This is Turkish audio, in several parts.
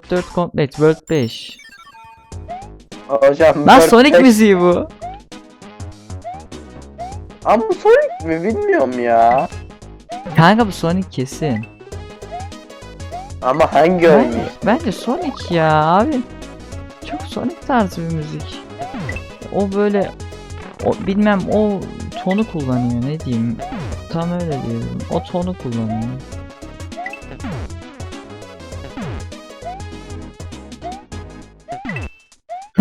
4 Complete World 5. Hocam Lan Bird Sonic Pack- müziği bu. Ama bu Sonic mi bilmiyorum ya. Kanka bu Sonic kesin. Ama hangi Bence, oyun? bence Sonic ya abi. Çok Sonic tarzı bir müzik. O böyle o bilmem o tonu kullanıyor ne diyeyim. Tam öyle diyorum. O tonu kullanıyor.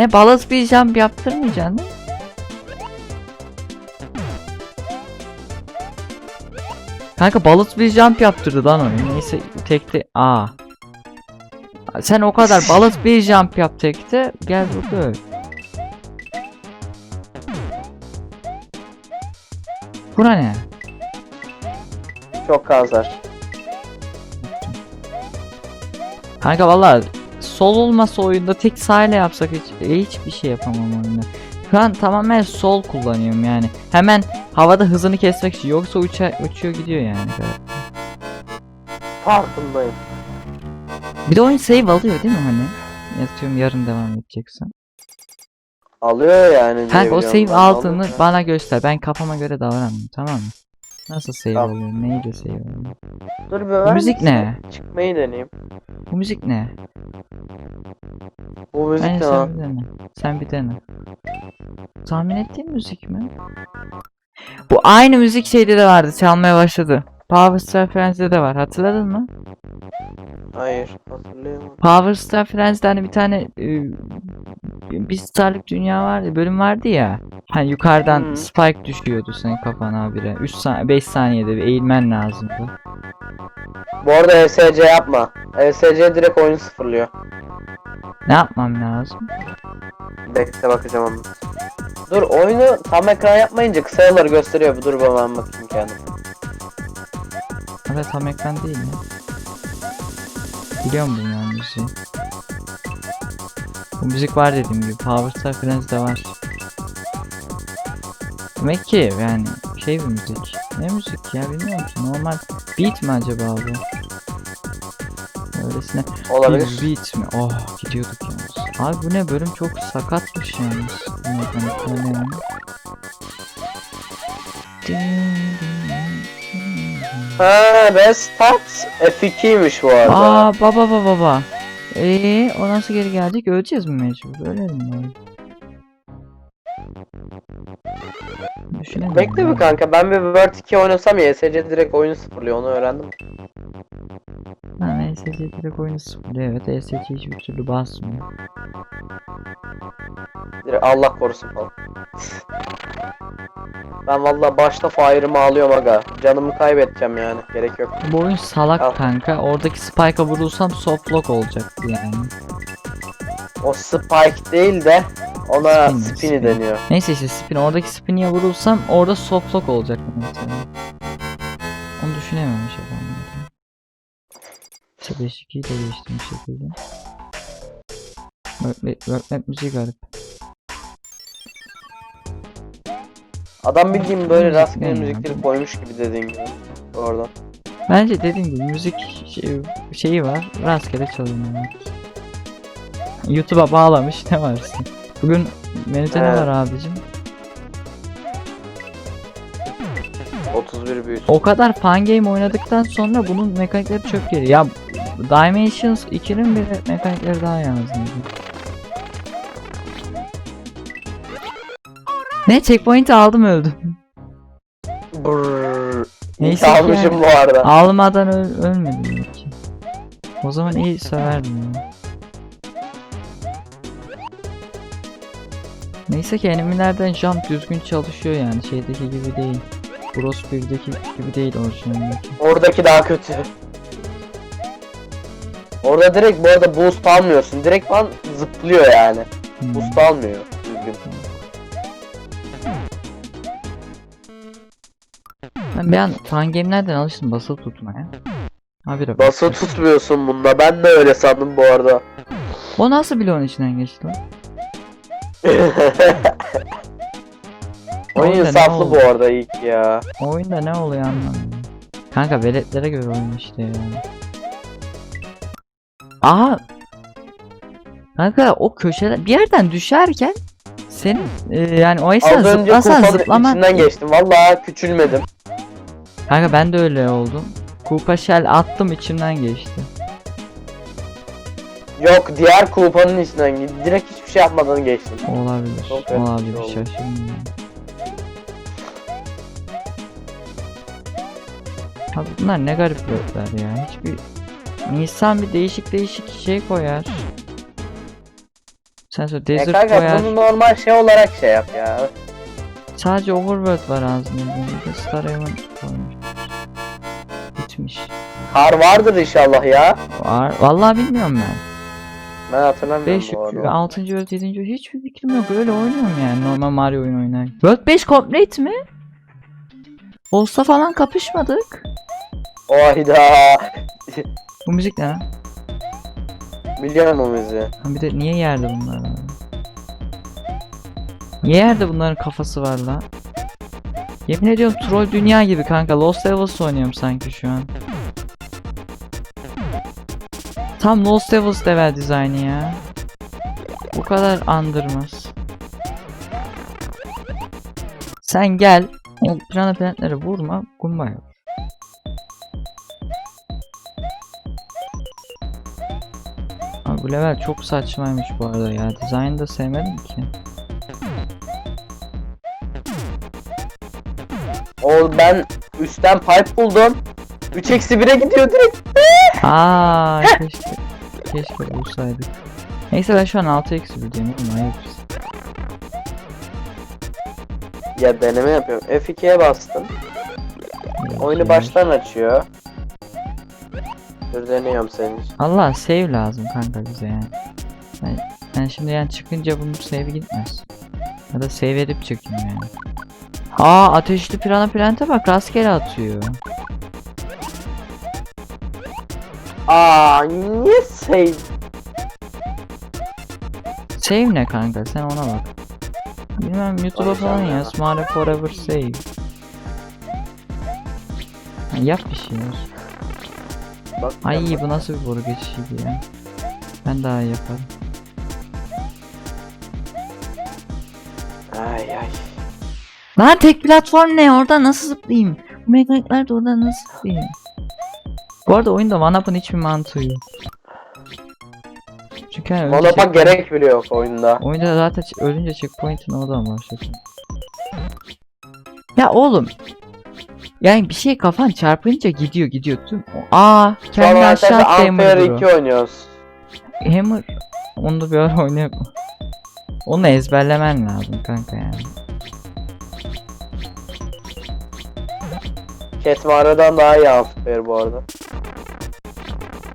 Ne balas bir jump yaptırmayacaksın değil mi? Kanka balıt bir jump yaptırdı lan onu. Neyse tekte aa. Sen o kadar balıt bir jump yap tekte gel burada öl. Buna ne? Çok kazar. Kanka valla sol olmasa oyunda tek sağ ile yapsak hiç, hiçbir şey yapamam oyunda. Şu an tamamen sol kullanıyorum yani. Hemen havada hızını kesmek için yoksa uça, uçuyor gidiyor yani. Farkındayım. Bir de oyun save alıyor değil mi hani? Yatıyorum yarın devam edeceksen. Alıyor yani. Kanka o save alıyor. bana göster. Ben kafama göre davranmıyorum tamam mı? Nasıl save Tamam. oluyor? Neyle save oluyor? Dur bir Bu müzik ne? Çıkmayı deneyeyim. Bu müzik ne? Bu müzik Bence ne sen lan? bir dene. Sen bir dene. Tahmin ettiğin müzik mi? Bu aynı müzik şeyde de vardı. Çalmaya başladı. Power Star Friends'de de var. Hatırladın mı? Hayır hatırlayamadım. Power Star Friends'de hani bir tane e, bir starlık dünya vardı, bölüm vardı ya. Hani yukarıdan Hmm. spike düşüyordu senin kafana habire. 3 saniye 5 saniyede bir eğilmen lazımdı. Bu arada ESC yapma. ESC direkt oyunu sıfırlıyor. Ne yapmam lazım? Bekle bakacağım onu. Dur oyunu tam ekran yapmayınca kısa yolları gösteriyor. Bu dur ben bakayım kendim. Evet tam ekran değil mi? Biliyorum bunu yani müziği. Bu müzik var dediğim gibi. Power Star Friends'de var. Demek ki yani şey bir müzik. Ne müzik ya bilmiyorum ki. Normal beat mi acaba bu? Öylesine Olabilir. bir beat mi? Oh gidiyorduk yalnız. Abi bu ne bölüm çok sakatmış yalnız. Bu mekanikler yani. Ha Restart F2'ymiş bu arada. Aa baba baba baba. Eee o nasıl geri gelecek? Öleceğiz mi mecbur? Ölelim mi? Düşünelim. Bekle bir kanka ben bir Word 2 oynasam ya ESC direkt oyunu sıfırlıyor onu öğrendim. Ha ESC direkt oyunu sıfırlıyor. Evet ESC hiçbir türlü basmıyor. Direkt Allah korusun falan. ben valla başta fire'ımı alıyorum aga. Canımı kaybedeceğim yani. Gerek yok. Bu oyun salak Al. kanka. Oradaki spike'a vurulsam softlock olacaktı yani. O spike değil de ona Spin, spin'i spin. deniyor. Neyse işte spin. Oradaki spin'e vurulsam orada softlock mesela. Onu düşünememiş adamlar. İşte 5-2'yi de geçtim bir şekilde. Workmap, müziği garip. Adam bildiğin böyle rastgele müzikleri koymuş gibi dediğin gibi. Oradan. Bence dediğim gibi müzik şey, şeyi var. Rastgele çalıyor. yani. YouTube'a bağlamış ne varsın. Bugün menüde ne var abicim? 31 büyüt. O kadar fan game oynadıktan sonra bunun mekanikleri çöp geliyor. Ya Dimensions 2'nin bile mekanikleri daha yazdım. Ne checkpoint aldım öldüm. Brrrr. Neyse ki almışım bu arada. Almadan öl ölmedim belki. O zaman iyi söverdim ya. Neyse ki enemilerden jump düzgün çalışıyor yani şeydeki gibi değil. Bros 1'deki gibi değil orijinaldeki. Oradaki daha kötü. Orada direkt bu arada boost almıyorsun. Direkt falan zıplıyor yani. Hmm. Boost almıyor. Düzgün. Ben bir an fan game'lerden alıştım basılı tutmaya. Habire bak. Nasıl tutmuyorsun bunda? Ben de öyle sandım bu arada. O nasıl bloğun içinden geçti lan? Oyun Oyunda ne insaflı oldu? bu arada ki ya. Oyunda ne oluyor anlamadım. Kanka veletlere göre oyun işte ya. Aha Kanka o köşede bir yerden düşerken senin e, yani o Az önce zıplasan kupanın zıplaman. içinden geçtim. Vallahi küçülmedim. Kanka ben de öyle oldum. Kupa shell attım içimden geçti. Yok diğer kupanın içinden gittim. Direkt hiçbir şey yapmadan geçtim. Olabilir. Çok Olabilir şey oldu. şaşırdım. Abi bunlar ne garip botlar ya. Hiçbir Nisan bir değişik değişik şey koyar. Sen söyle E desert kanka koyar. bunu normal şey olarak şey yap ya. Sadece overworld var ağzında. Bir de Star Haven koymuş. Bitmiş. Kar vardır inşallah ya. Var. Vallahi bilmiyorum ben. Ben hatırlamıyorum 5 bu yükü, arada. 6. World, 7. World hiçbir fikrim yok. Öyle oynuyorum yani. Normal Mario oyun oynar. World 5 complete mi? Olsa falan kapışmadık. Oyda. Bu müzik ne lan? Biliyorum o müziği. Ha bir de niye yerde bunlar var? Niye yerde bunların kafası var la? Yemin ediyorum troll dünya gibi kanka. Lost Levels oynuyorum sanki şu an. Tam Lost Levels level dizaynı ya. Bu kadar andırmaz. Sen gel. Plana planetlere vurma. Kumba yap. Abi bu level çok saçmaymış bu arada ya. Dizaynı da sevmedim ki. O ben üstten pipe buldum. 3 eksi 1'e gidiyor direkt. Aa keşke keşke bulsaydık. Neyse ben şu an 6 eksi buradayım oğlum hayır. Ya deneme yapıyorum. F2'ye bastım. Oyunu baştan açıyor. Dur deniyorum senin için. Allah save lazım kanka bize yani. Ben, ben şimdi yani çıkınca bunun save gitmez. Ya da save edip çıkayım yani. Aa ateşli pirana plante bak rastgele atıyor. Aa niye save? Save ne kanka sen ona bak. Bilmem YouTube'a falan yaz. Mario Forever Save. Ha, yap bir şey yaz. Bak, Ay bu nasıl bir boru geçişiydi ya. Ben daha iyi yaparım. Ay ay. Lan tek platform ne? Orada nasıl zıplayayım? Bu mekanikler de orada nasıl zıplayayım? Bu arada oyunda one-up'ın hiçbir mantığı yok. Çünkü ölünce Monopa checkpoint- gerek bile yok oyunda. Oyunda zaten ölünce checkpoint'in oradan başlıyor. Ya oğlum. Yani bir şey kafan çarpınca gidiyor gidiyor tüm. Aa kendini Sonra aşağı arkadaşlar attı Unfair Hammer 2 Bro. oynuyoruz. Hammer. Onu da bir ara oynayalım. Onu ezberlemen lazım kanka yani. Mario'dan daha iyi Unfair bu arada.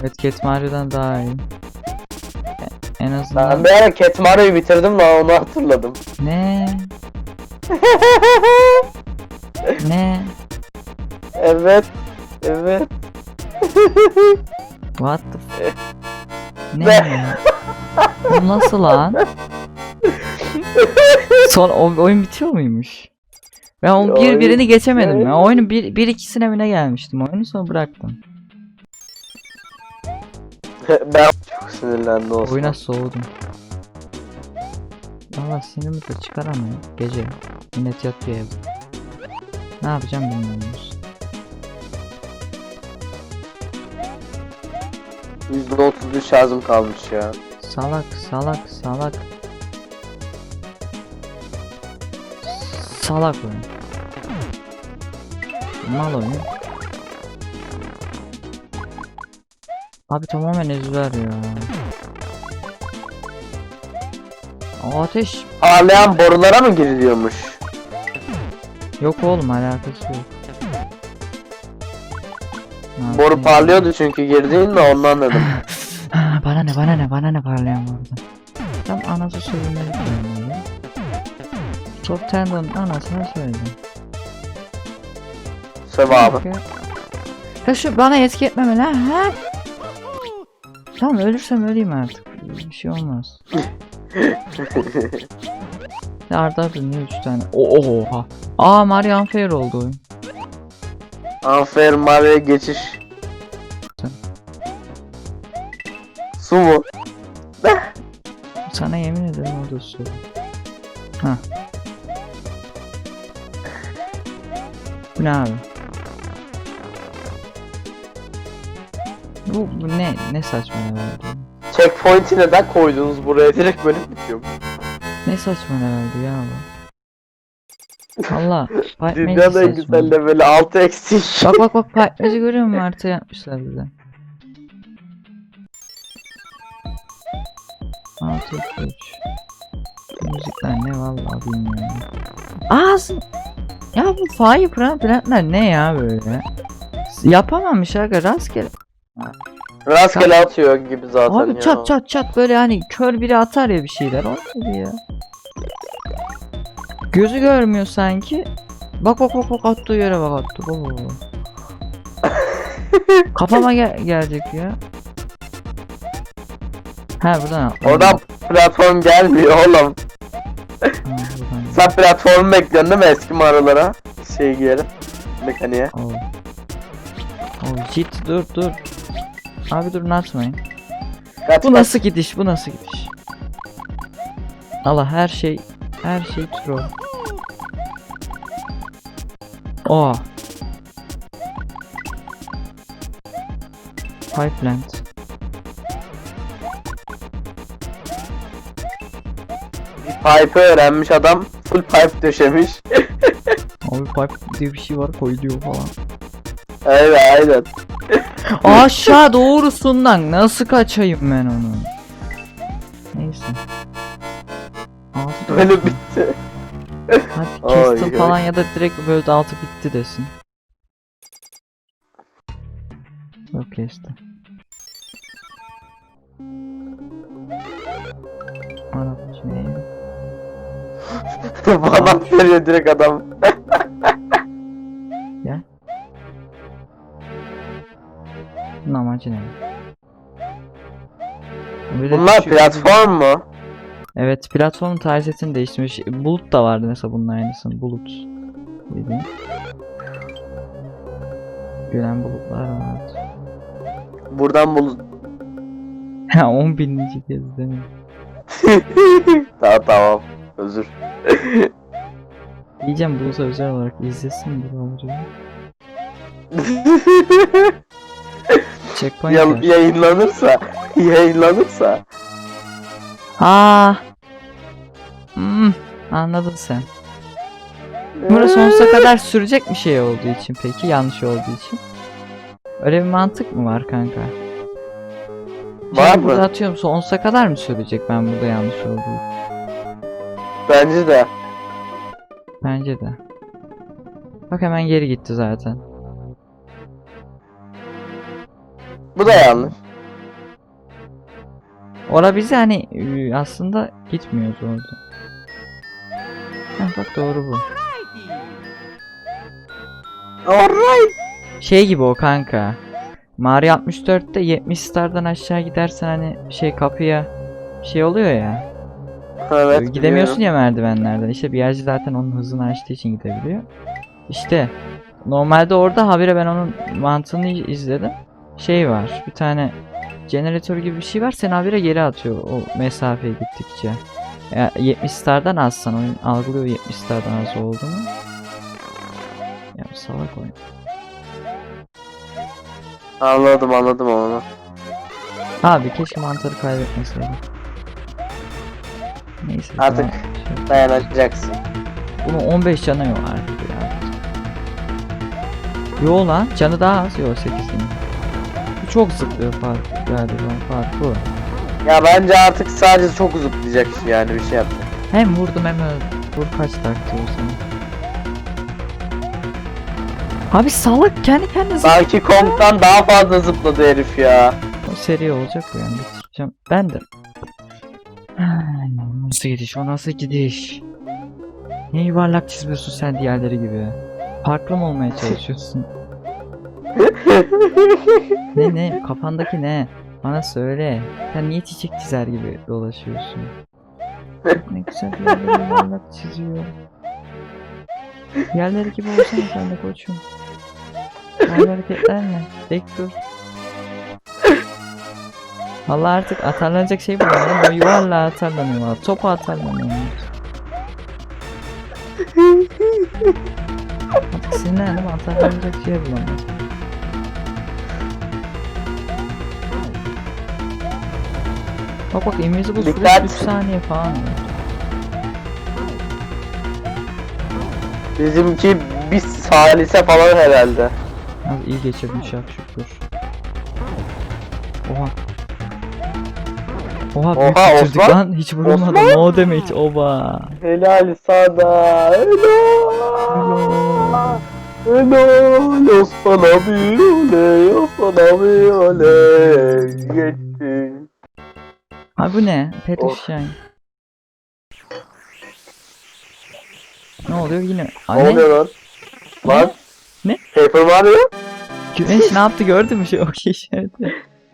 Evet Cat Mario'dan daha iyi. En azından Ben bir ara Cat Mario'yu bitirdim lan onu hatırladım. ne ne Evet. Evet. what the f- ne Ne? Bu nasıl lan? Son oyun bitiyor muymuş? Ben o bir birini geçemedim ya. Evet. Oyunun bir, bir ikisine mi ne gelmiştim? Oyunu sonra bıraktım. ben çok sinirlendim olsun. Oyuna soğudum. Valla sinirimi de çıkaramıyorum. Gece. Millet yatıyor evde. Ne yapacağım bilmiyorum. %33 şarjım kalmış ya. Salak salak salak. Salak oyun. Mal oyun. Abi tamamen ezber ya. Ateş Parlayan borulara mı giriliyormuş? yok oğlum alakası yok. Ne Boru parlıyordu çünkü girdiğinde ondan dedim. bana ne bana ne bana ne parlayan orada. Tam anası böyle. Top 10'dan anasına söyledim. Sevabı. Ya şu bana etki etmemeli ha. ha. Tamam ölürsem öleyim artık. Bir şey olmaz. Arda abi niye 3 tane? Oha. Aa Mario Unfair oldu oyun. Unfair Mario'ya geçiş. Su mu? Sana yemin ederim o da su. Ha. Bu ne abi? Bu, bu ne ne saçma herhalde. Checkpoint'i neden koydunuz buraya? Direkt böyle bitiyor. Ne saçma herhalde ya bu. Dünyanın en Magic güzel saçma. leveli 6 eksik. Bak bak bak Pipe Magic görüyor musun artı yapmışlar bize. 6 3 Müzikler ne vallahi bilmiyorum. Ağzın Ya bu Fire Plant Plantler ne ya böyle? Yapamamış aga rastgele. Rastgele atıyor gibi zaten Abi ya. çat çat çat böyle hani kör biri atar ya bir şeyler. O neydi ya? Gözü görmüyor sanki. Bak bak bak bak attığı yere bak attı. Bak, bak, bak. Kafama gel gelecek ya. Ha buradan atladım. Oradan platform gelmiyor oğlum. Ha, buradan. Sen platformu bekliyorsun değil mi eski mağaralara? Şey giyelim. Mekaniğe. Oh. Oh shit dur dur. Abi durun atmayın. Kaç Bu nasıl gidiş? Bu nasıl gidiş? Allah her şey her şey troll. Oh. Pipeland. Bir pipe öğrenmiş adam. Full pipe döşemiş. Abi pipe diye bir şey var koyuluyor falan. Evet aynen. Aşağı doğrusundan nasıl kaçayım ben onu? Neyse. Altı Böyle bitti. Hadi kestim falan ya da direkt böyle altı bitti desin. Yok kesti. Bana veriyor direkt adam. Bunun amacı ne? De Bunlar düşüyor. platform mu? Evet platform tarzetini değiştirmiş. Bulut da vardı mesela bunun aynısı. Bulut. Dediğim. Gören bulutlar var. Buradan bul. Ha 10 bininci kez değil mi? tamam tamam. Özür. Diyeceğim Bulut'a özel olarak izlesin bu amacı. Checkpoint Ya- var. yayınlanırsa. Yayınlanırsa. Aa. Hmm, anladın sen. Burası sonsuza kadar sürecek bir şey olduğu için peki yanlış olduğu için. Öyle bir mantık mı var kanka? Var Şimdi Burada mı? atıyorum sonsuza kadar mı sürecek ben burada yanlış olduğu? Bence de. Bence de. Bak hemen geri gitti zaten. Bu da yanlış. Ora bize hani ıı, aslında gitmiyoruz orada. Heh, bak doğru bu. Alright. Şey gibi o kanka. Mario 64'te 70 stardan aşağı gidersen hani şey kapıya şey oluyor ya. Evet. Gidemiyorsun ya merdivenlerden. İşte bir yerci zaten onun hızını açtığı için gidebiliyor. İşte normalde orada habire ben onun mantığını izledim. Şey var. Bir tane jeneratör gibi bir şey var. Seni habire geri atıyor o mesafeye gittikçe. Ya 70 stardan azsan oyun algılıyor 70 stardan az olduğunu. Ya salak oyun. Anladım anladım onu. Abi keşke mantarı kaybetmeseydim. Neyse. Artık tamam. Dayanacaksın. Bunun 15 canı yok artık ya. Yo lan canı daha az. Yo 8'in. Bu çok zıplıyor fark galiba fark bu. Ya bence artık sadece çok zıplayacak yani bir şey yapacak. Hem vurdum hem öldüm. Vur kaç taktı o zaman. Abi salak kendi kendine zıplıyor. Sanki Kong'dan daha fazla zıpladı herif ya. O seri olacak bu yani. Ben de. Nasıl gidiş o nasıl gidiş? Ne yuvarlak çiziyorsun sen diğerleri gibi? Farklı mı olmaya çalışıyorsun? ne ne kafandaki ne? Bana söyle. Sen niye çiçek çizer gibi dolaşıyorsun? ne güzel yerleri yuvarlak çiziyor. Yerleri gibi olsana sen de koçum. Aynı hareketler ne? Bek dur. Vallahi artık atarlanacak şey bulamadım. O yuvarla atarlanıyor. Topa atarlanıyor. Artık sinirlendim atarlanacak şey bulamadım. Bak bak invisible Dikkat. 3 saniye falan. Bizimki bir salise falan herhalde. Az iyi geçirdim şak şükür. Oha. Oha büyük Oha, bitirdik Osman. lan hiç vurulmadı. Osman. No damage oba. Helal sana. Helal. Helal. Osman abi oley. Osman abi oley. Geçtin. Ha bu ne? Pet. Ne oluyor yine? Ne Anne oluyor lan? Lan. Ne? Paper Mario? güneş ne yaptı gördün mü şey o işareti?